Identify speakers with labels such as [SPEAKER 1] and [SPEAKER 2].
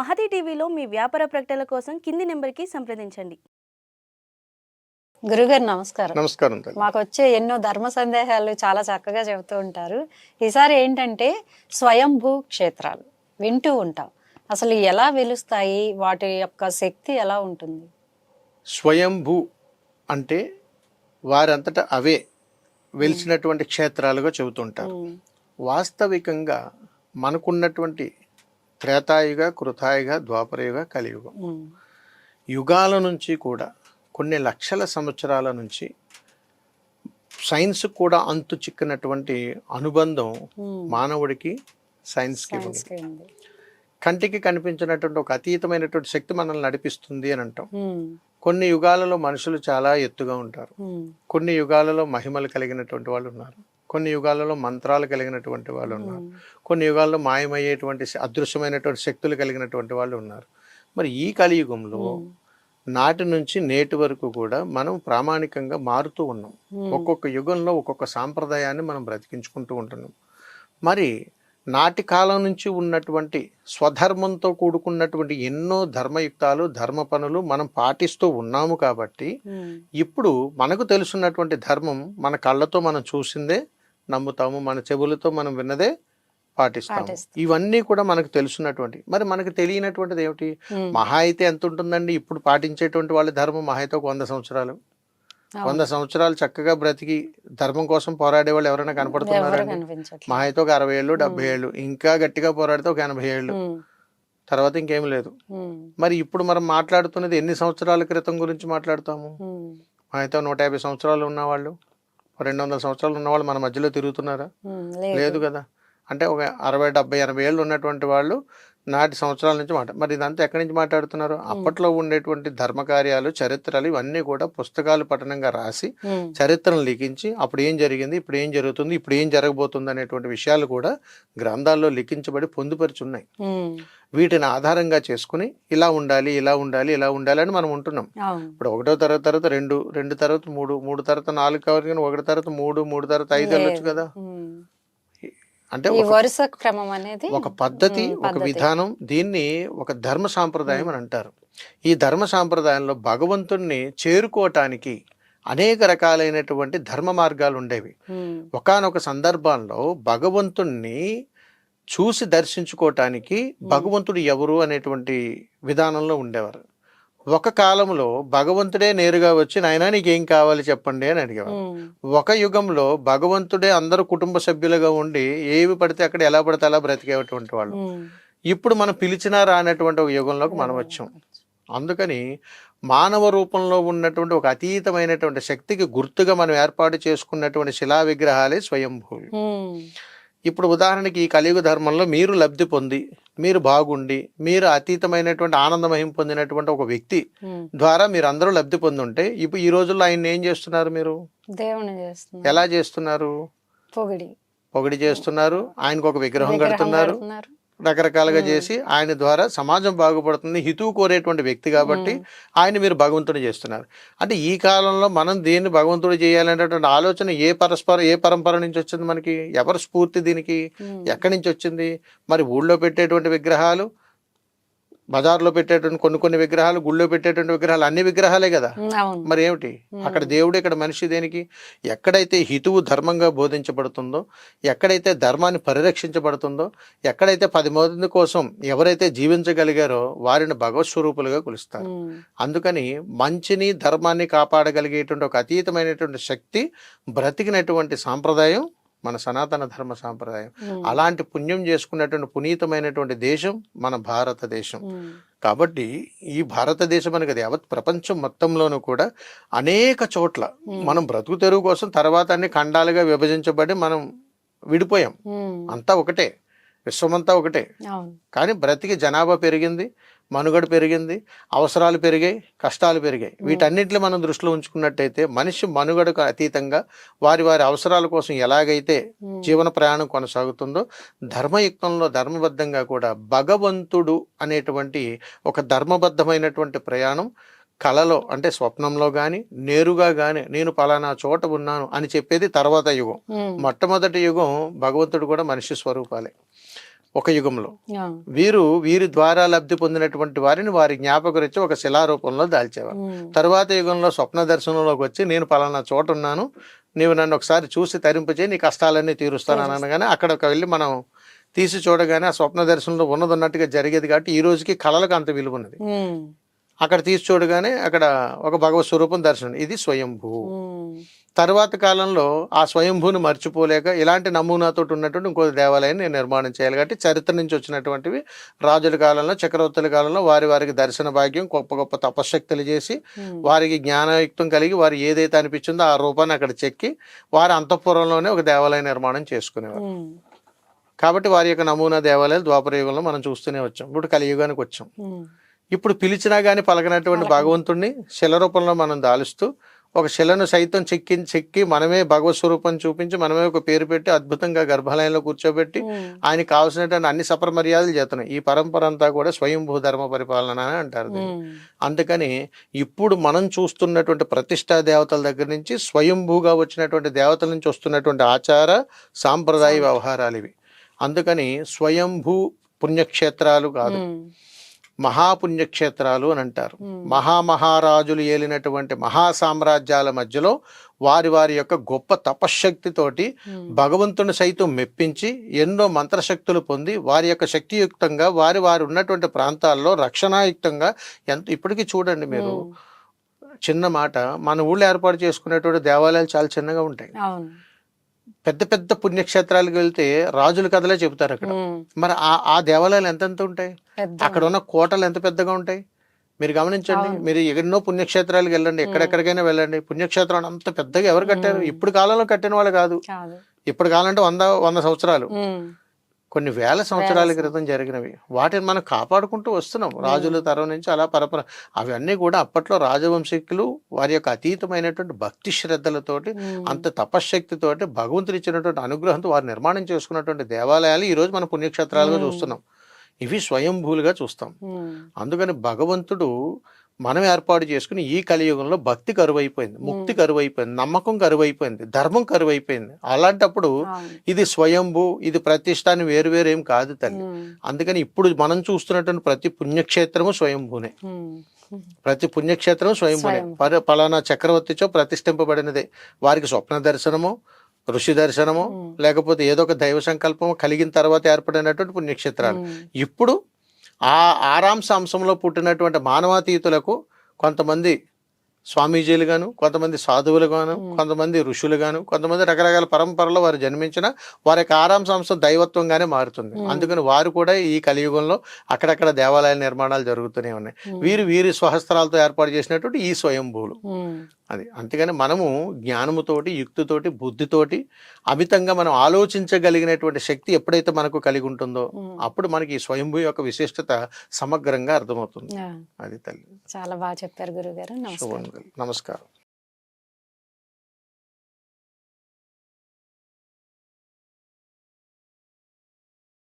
[SPEAKER 1] మహతి టీవీలో మీ వ్యాపార ప్రకటనల కోసం కింది నెంబర్కి సంప్రదించండి.
[SPEAKER 2] గురుగారు నమస్కారం.
[SPEAKER 3] నమస్కారం తల్లి.
[SPEAKER 2] మాకు వచ్చే ఎన్నో ధర్మ సందేహాలు చాలా చక్కగా చెబుతూ ఉంటారు. ఈసారి ఏంటంటే స్వయంభూ క్షేత్రాలు. వింటూ ఉంటాం. అసలు ఎలా వెలుస్తాయి? వాటి యొక్క శక్తి ఎలా ఉంటుంది?
[SPEAKER 3] స్వయంభూ అంటే వారంతటా అవే వెలిసినటువంటి క్షేత్రాలుగా చెబుతుంటారు వాస్తవికంగా మనకున్నటువంటి త్రేతాయుగ కృతాయుగ ద్వాపరయుగ కలియుగం. యుగాల నుంచి కూడా కొన్ని లక్షల సంవత్సరాల నుంచి సైన్స్ కూడా అంతు చిక్కినటువంటి అనుబంధం. మానవుడికి సైన్స్కి ఉంది. కంటికి కనిపించినటువంటి ఒక అతీతమైనటువంటి శక్తి మనల్ని నడిపిస్తుంది అని అంటాం. కొన్ని యుగాలలో మనుషులు చాలా ఎత్తుగా ఉంటారు. కొన్ని యుగాలలో మహిమలు కలిగినటువంటి వాళ్ళు ఉన్నారు. కొన్ని యుగాలలో మంత్రాలు కలిగినటువంటి వాళ్ళు ఉన్నారు. కొన్ని యుగాల్లో మాయమయ్యేటువంటి అదృశ్యమైనటువంటి శక్తులు కలిగినటువంటి వాళ్ళు ఉన్నారు. మరి ఈ కలియుగంలో నాటి నుంచి నేటి వరకు కూడా మనం ప్రామాణికంగా మారుతూ ఉన్నాం. ఒక్కొక్క యుగంలో ఒక్కొక్క సాంప్రదాయాన్ని మనం బ్రతికించుకుంటూ ఉంటున్నాం. మరి నాటి కాలం నుంచి ఉన్నటువంటి స్వధర్మంతో కూడుకున్నటువంటి ఎన్నో ధర్మయుక్తాలు ధర్మ పనులు మనం పాటిస్తూ ఉన్నాము కాబట్టి ఇప్పుడు మనకు తెలుసున్నటువంటి ధర్మం మన కళ్ళతో మనం చూసిందే నమ్ముతాము మన చెవులతో మనం విన్నదే పాటిస్తాము.
[SPEAKER 2] పాటిస్తాం.
[SPEAKER 3] ఇవన్నీ కూడా మనకు తెలుసున్నటువంటి మరి మనకు తెలియనటువంటిది ఏమిటి. మహా అయితే ఎంత ఉంటుందండి? ఇప్పుడు పాటించేటువంటి వాళ్ళ ధర్మం మహా అయితే ఒక వంద సంవత్సరాలు. వంద సంవత్సరాలు చక్కగా బ్రతికి ధర్మం కోసం పోరాడే వాళ్ళు ఎవరైనా కనపడుతున్నారండి
[SPEAKER 2] కనిపించట్లేదు.
[SPEAKER 3] మహా అయితే ఒక అరవై ఏళ్ళు డెబ్బై ఏళ్ళు ఇంకా గట్టిగా పోరాడితే ఒక ఎనభై ఏళ్ళు. తర్వాత ఇంకేం లేదు. మరి ఇప్పుడు మనం మాట్లాడుతున్నది ఎన్ని సంవత్సరాల క్రితం గురించి మాట్లాడుతాము?
[SPEAKER 2] ఉమ్,
[SPEAKER 3] అయితే నూట యాభై సంవత్సరాలు ఉన్నవాళ్ళు. రెండు వందల సంవత్సరాలు ఉన్నవాళ్ళు మన మధ్యలో తిరుగుతున్నారా? లేదు. కదా. అంటే ఒక అరవై డెబ్బై ఎనభై ఏళ్ళు ఉన్నటువంటి వాళ్ళు నాటి సంవత్సరాల నుంచి మాట మరి ఇదంతా ఎక్కడి నుంచి మాట్లాడుతున్నారు? అప్పట్లో ఉండేటువంటి ధర్మకార్యాలు చరిత్రలు ఇవన్నీ కూడా పుస్తకాలు పఠనంగా రాసి చరిత్రను లిఖించి అప్పుడు ఏం జరిగింది ఇప్పుడు ఏం జరుగుతుంది ఇప్పుడు ఏం జరగబోతుంది అనేటువంటి విషయాలు కూడా గ్రంథాల్లో లిఖించబడి పొందుపరిచి ఉన్నాయి.
[SPEAKER 2] ఉమ్,
[SPEAKER 3] వీటిని ఆధారంగా చేసుకుని ఇలా ఉండాలి ఇలా ఉండాలి ఇలా ఉండాలి అని మనం ఉంటున్నాం. ఇప్పుడు ఒకటో తరగతి తర్వాత రెండు రెండు తర్వాత మూడు మూడు తర్వాత నాలుగు కావాలి కానీ ఒకటి తర్వాత మూడు మూడు తర్వాత ఐదు వెళ్ళొచ్చు కదా. అంటే
[SPEAKER 2] వరుస క్రమం అనేది
[SPEAKER 3] ఒక పద్ధతి ఒక. విధానం దీన్ని ఒక ధర్మ సాంప్రదాయం అని అంటారు. ఈ ధర్మ సాంప్రదాయంలో భగవంతుణ్ణి చేరుకోవటానికి అనేక రకాలైనటువంటి ధర్మ మార్గాలు ఉండేవి. ఒకానొక సందర్భంలో భగవంతుణ్ణి చూసి దర్శించుకోవటానికి భగవంతుడు ఎవరు అనేటువంటి విధానంలో ఉండేవారు. ఒక కాలంలో భగవంతుడే నేరుగా వచ్చి నాయనా నీకేం కావాలి చెప్పండి అని అడిగేవారు. ఒక యుగంలో భగవంతుడే అందరూ కుటుంబ సభ్యులుగా ఉండి ఏవి పడితే అక్కడ ఎలా పడితే అలా బ్రతికేటువంటి వాళ్ళు. ఇప్పుడు మనం పిలిచినా రానటువంటి ఒక యుగంలోకి మనం వచ్చాం. అందుకని మానవ రూపంలో ఉన్నటువంటి ఒక అతీతమైనటువంటి శక్తికి గుర్తుగా మనం ఏర్పాటు చేసుకున్నటువంటి శిలా విగ్రహాలే స్వయంభూవి
[SPEAKER 2] ఉమ్,
[SPEAKER 3] ఇప్పుడు ఉదాహరణకి ఈ కలియుగ ధర్మంలో మీరు లబ్ధి పొంది మీరు బాగుండి మీరు అతీతమైనటువంటి ఆనందమహిం పొందినటువంటి ఒక వ్యక్తి. ద్వారా మీరు అందరూ లబ్ధి పొంది ఉంటే ఇప్పుడు ఈ రోజుల్లో ఆయన ఏం చేస్తున్నారు మీరు?
[SPEAKER 2] దేవుని చేస్తున్నారు.
[SPEAKER 3] ఎలా చేస్తున్నారు?
[SPEAKER 2] పొగిడి.
[SPEAKER 3] పొగిడి చేస్తున్నారు. ఆయనకు ఒక విగ్రహం కడుతున్నారు. రకరకాలుగా చేసి ఆయన ద్వారా సమాజం బాగుపడుతుంది హితువు కోరేటువంటి వ్యక్తి కాబట్టి ఆయన మీరు భగవంతుడు చేస్తున్నారు. అంటే ఈ కాలంలో మనం దేన్ని భగవంతుడు చేయాలనేటువంటి ఆలోచన ఏ పరస్పర ఏ పరంపర నుంచి వచ్చింది మనకి? ఎవరి స్ఫూర్తి దీనికి? ఎక్కడి నుంచి వచ్చింది? మరి ఊళ్ళో పెట్టేటువంటి విగ్రహాలు? బజార్లో పెట్టేటువంటి కొన్ని కొన్ని విగ్రహాలు గుళ్ళో పెట్టేటువంటి విగ్రహాలు అన్ని విగ్రహాలే కదా. మరి ఏమిటి? అక్కడ దేవుడు ఇక్కడ మనిషి దేనికి? ఎక్కడైతే హితువు ధర్మంగా బోధించబడుతుందో ఎక్కడైతే ధర్మాన్ని పరిరక్షించబడుతుందో ఎక్కడైతే పది మంది కోసం ఎవరైతే జీవించగలిగారో వారిని భగవత్ స్వరూపులుగా కొలుస్తారు. అందుకని మంచిని ధర్మాన్ని కాపాడగలిగేటువంటి ఒక అతీతమైనటువంటి శక్తి బ్రతికినటువంటి సాంప్రదాయం మన సనాతన ధర్మ సాంప్రదాయం. అలాంటి పుణ్యం చేసుకున్నటువంటి పునీతమైనటువంటి దేశం మన భారతదేశం. కాబట్టి ఈ భారతదేశం అనేది కదా యావత్ ప్రపంచం మొత్తంలోనూ కూడా అనేక చోట్ల మనం బ్రతుకు తెరువు కోసం తర్వాత అన్ని ఖండాలుగా విభజించబడి మనం విడిపోయాం. అంతా ఒకటే. విశ్వమంతా ఒకటే. కానీ బ్రతికి జనాభా పెరిగింది మనుగడ పెరిగింది అవసరాలు పెరిగాయి కష్టాలు పెరిగాయి. వీటన్నిటిని మనం దృష్టిలో ఉంచుకున్నట్టయితే మనిషి మనుగడకు అతీతంగా వారి వారి అవసరాల కోసం ఎలాగైతే జీవన ప్రయాణం కొనసాగుతుందో ధర్మయుక్తంలో ధర్మబద్ధంగా కూడా భగవంతుడు అనేటువంటి ఒక ధర్మబద్ధమైనటువంటి ప్రయాణం కలలో అంటే స్వప్నంలో కానీ నేరుగా కానీ నేను పలానా చోట ఉన్నాను అని చెప్పేది తర్వాత యుగం. మొట్టమొదటి యుగం భగవంతుడు కూడా మనిషి స్వరూపాలే. ఒక యుగంలో. వీరు వీరి ద్వారా లబ్ధి పొందినటువంటి వారిని వారి జ్ఞాపకరించి ఒక శిలారూపంలో దాల్చేవారు. తరువాత యుగంలో స్వప్న దర్శనంలోకి వచ్చి నేను పలానా చోట ఉన్నాను నీవు నన్ను ఒకసారి చూసి తరింపచేయి నీ కష్టాలన్నీ తీరుస్తాను అని అనగానే అక్కడికి వెళ్ళి మనం తీసి చూడగానే ఆ స్వప్న దర్శనంలో ఉన్నది ఉన్నట్టుగా జరిగేది కాబట్టి ఈ రోజుకి కళలకు అంత విలువ ఉన్నది అక్కడ తీసి చూడగానే అక్కడ ఒక భగవత్ స్వరూపం దర్శనం. ఇది స్వయంభూ. తర్వాత కాలంలో ఆ స్వయంభూని మర్చిపోలేక ఇలాంటి నమూనాతో ఉన్నటువంటి ఇంకో దేవాలయాన్ని నేను నిర్మాణం చేయాలి కాబట్టి చరిత్ర నుంచి వచ్చినటువంటివి రాజుల కాలంలో చక్రవర్తుల కాలంలో వారి వారికి దర్శన భాగ్యం గొప్ప గొప్ప తపశక్తులు చేసి వారికి జ్ఞానయుక్తం కలిగి వారు ఏదైతే అనిపించిందో ఆ రూపాన్ని అక్కడ చెక్కి వారి అంతఃపురంలోనే ఒక దేవాలయ నిర్మాణం చేసుకునేవారు. కాబట్టి వారి యొక్క నమూనా దేవాలయాలు ద్వాపర యుగంలో మనం చూస్తూనే వచ్చాం. ఇప్పుడు కలియుగానికి వచ్చాం. ఇప్పుడు పిలిచినా కానీ పలకనటువంటి భగవంతుణ్ణి శిల రూపంలో మనం దాలుస్తూ ఒక శిలను సైతం చెక్కి చెక్కి మనమే భగవత్ స్వరూపం చూపించి మనమే ఒక పేరు పెట్టి అద్భుతంగా గర్భాలయంలో కూర్చోబెట్టి ఆయనకి కావాల్సినటువంటి అన్ని సపర మర్యాదలు చేస్తున్నాయి ఈ పరంపర అంతా కూడా స్వయంభూ ధర్మ పరిపాలన అని అంటారు అందుకని ఇప్పుడు మనం చూస్తున్నటువంటి ప్రతిష్టా దేవతల దగ్గర నుంచి స్వయంభూగా వచ్చినటువంటి దేవతల నుంచి వస్తున్నటువంటి ఆచార సాంప్రదాయ వ్యవహారాలు ఇవి. అందుకని స్వయంభూ పుణ్యక్షేత్రాలు కాదు. మహాపుణ్యక్షేత్రాలు అని అంటారు. మహామహారాజులు ఏలినటువంటి మహా సామ్రాజ్యాల మధ్యలో వారి వారి యొక్క గొప్ప తపశ్శక్తితోటి భగవంతుని సైతం మెప్పించి ఎన్నో మంత్రశక్తులు పొంది వారి యొక్క శక్తియుక్తంగా వారి వారు ఉన్నటువంటి ప్రాంతాల్లో రక్షణాయుక్తంగా ఎంత ఇప్పటికీ చూడండి మీరు. చిన్న మాట మన ఊళ్ళో ఏర్పాటు చేసుకునేటువంటి దేవాలయాలు చాలా చిన్నగా ఉంటాయి. పెద్ద పెద్ద పుణ్యక్షేత్రాలకు వెళ్తే రాజుల కథలే చెబుతారు అక్కడ. మరి ఆ ఆ దేవాలయాలు ఎంతెంత ఉంటాయి? అక్కడ ఉన్న కోటలు ఎంత పెద్దగా ఉంటాయి? మీరు గమనించండి మీరు ఎన్నో పుణ్యక్షేత్రాలకు వెళ్ళండి ఎక్కడెక్కడికైనా వెళ్ళండి. పుణ్యక్షేత్రాలు అంత పెద్దగా ఎవరు కట్టారు? ఇప్పుడు కాలంలో కట్టిన వాళ్ళు కాదు. ఇప్పుడు కాలంటే వంద వంద సంవత్సరాలు. కొన్ని వేల సంవత్సరాల క్రితం జరిగినవి. వాటిని మనం కాపాడుకుంటూ వస్తున్నాం. రాజుల తరం నుంచి అలా పరపర అవన్నీ కూడా అప్పట్లో రాజవంశీకులు వారి యొక్క అతీతమైనటువంటి భక్తి శ్రద్ధలతోటి అంత తపశ్శక్తితోటి భగవంతుడు ఇచ్చినటువంటి అనుగ్రహంతో వారు నిర్మాణం చేసుకున్నటువంటి దేవాలయాలు ఈ రోజు మన పుణ్యక్షేత్రాలుగా చూస్తున్నాం. ఇవి స్వయంభూలుగా చూస్తాం. అందుకని భగవంతుడు మనం ఏర్పాటు చేసుకుని ఈ కలియుగంలో భక్తి కరువైపోయింది ముక్తి కరువైపోయింది నమ్మకం కరువైపోయింది ధర్మం కరువైపోయింది. అలాంటప్పుడు ఇది స్వయంభూ ఇది ప్రతిష్ట అని వేరు వేరు ఏం కాదు తల్లి. అందుకని ఇప్పుడు మనం చూస్తున్నటువంటి ప్రతి పుణ్యక్షేత్రము స్వయంభూనే. ప్రతి పుణ్యక్షేత్రం స్వయంభూనే. పలానా చక్రవర్తిచో ప్రతిష్ఠింపబడినదే. వారికి స్వప్న దర్శనము ఋషి దర్శనము. లేకపోతే ఏదో ఒక దైవ సంకల్పం కలిగిన తర్వాత ఏర్పడినటువంటి పుణ్యక్షేత్రాలు. ఇప్పుడు ఆ ఆరాంశ అంశంలో పుట్టినటువంటి మానవాతీతులకు కొంతమంది స్వామీజీలుగాను కొంతమంది సాధువులుగాను కొంతమంది ఋషులుగాను కొంతమంది రకరకాల పరంపరలో వారు జన్మించిన వారి యొక్క ఆరాంశ అంశం దైవత్వంగానే మారుతుంది. అందుకని వారు కూడా ఈ కలియుగంలో అక్కడక్కడ దేవాలయాల నిర్మాణాలు జరుగుతూనే ఉన్నాయి. వీరు వీరి స్వహస్త్రాలతో ఏర్పాటు చేసినటువంటి ఈ స్వయంభూలు. అది అందుకని మనము జ్ఞానముతోటి యుక్తితోటి బుద్ధితోటి అమితంగా మనం ఆలోచించగలిగినటువంటి శక్తి ఎప్పుడైతే మనకు కలిగి ఉంటుందో అప్పుడు మనకి ఈ స్వయంభూ యొక్క విశిష్టత సమగ్రంగా అర్థమవుతుంది. అది తల్లి.
[SPEAKER 2] చాలా బాగా చెప్పారు గురుగారు నమస్కారం.
[SPEAKER 3] నమస్కారం